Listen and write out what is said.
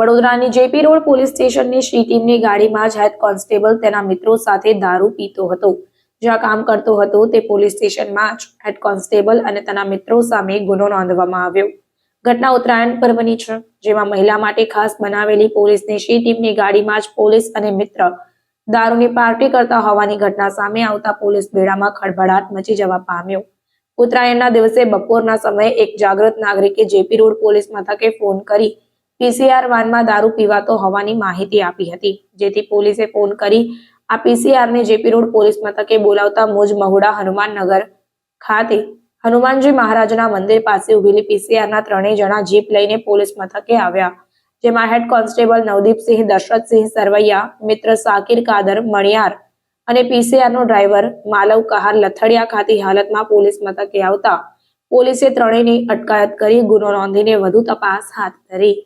વડોદરાની JP road police સ્ટેશનની શ્રી ટીમની ગાડીમાં જ હેડ કોન્સ્ટેબલ તેના મિત્રો સાથે દારૂ પીતો હતો. જ્યાં કામ કરતો હતો તે પોલીસ સ્ટેશનમાં જ હેડ કોન્સ્ટેબલ અને તેના મિત્રો સામે ગુનો નોંધવામાં આવ્યો. ઘટના ઉત્તરાયણ પર્વની છે, જેમાં મહિલા માટે ખાસ બનાવેલી પોલીસની શ્રી ટીમની ગાડીમાં જ પોલીસ અને મિત્ર દારૂની પાર્ટી કરતા હોવાની ઘટના સામે આવતા પોલીસ બેડામાં ખળભળાટ મચી જવા પામ્યો. ઉત્તરાયણના દિવસે બપોરના સમયે એક જાગૃત નાગરિકે જેપી રોડ પોલીસ મથકે ફોન કરી પીસીઆર વાનમાં દારૂ પીવાતો હોવાની માહિતી આપી હતી. જેથી પોલીસે ફોન કરી આ પીસીઆર ને જેપી રોડ પોલીસ મથકે બોલાવતા મુજ મહુડા હનુમાનનગર ખાતે હનુમાનજી મહારાજના મંદિર પાસે ઉભેલી પીસીઆરના ત્રણેય જણા જીપ લઈને પોલીસ મથકે આવ્યા. જેમાં હેડ કોન્સ્ટેબલ નવદીપસિંહ, દશરથસિંહ સરવૈયા, મિત્ર સાકિર કાદર મણિયાર અને પીસીઆર નો ડ્રાઈવર માલવ કહાર લથડિયા ખાતી હાલતમાં પોલીસ મથકે આવતા પોલીસે ત્રણેયની અટકાયત કરી ગુનો નોંધીને વધુ તપાસ હાથ ધરી.